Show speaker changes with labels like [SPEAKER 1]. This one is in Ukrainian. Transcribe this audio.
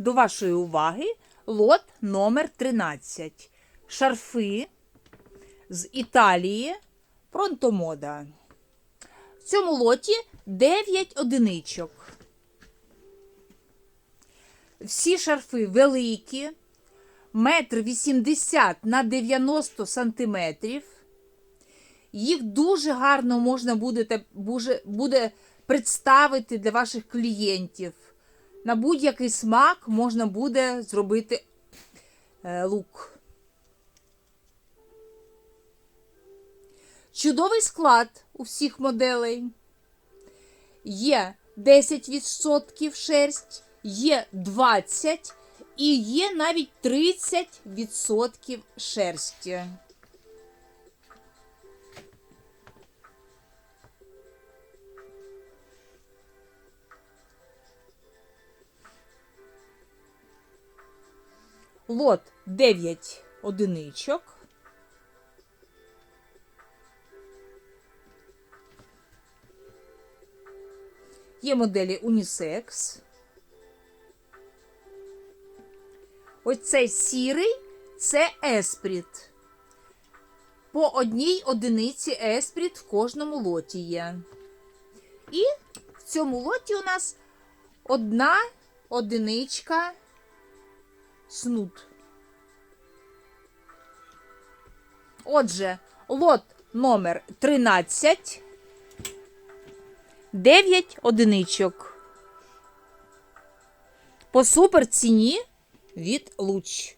[SPEAKER 1] До вашої уваги лот номер 13. Шарфи з Італії Пронтомода. В цьому лоті 9 одиничок. Всі шарфи великі, метр 80 на 90 сантиметрів. Їх дуже гарно можна буде, буде, представити для ваших клієнтів. На будь-який смак можна буде зробити е, лук. Чудовий склад у всіх моделей. Є 10% шерсть, є 20% і є навіть 30% шерсті. Лот 9 одиничок. Є моделі унісекс. Ось цей сірий це еспріт. По одній одиниці еспріт в кожному лоті є. І в цьому лоті у нас одна одиничка снуд. Отже, лот номер 13. 9 одиничок. По супер ціні від Луч.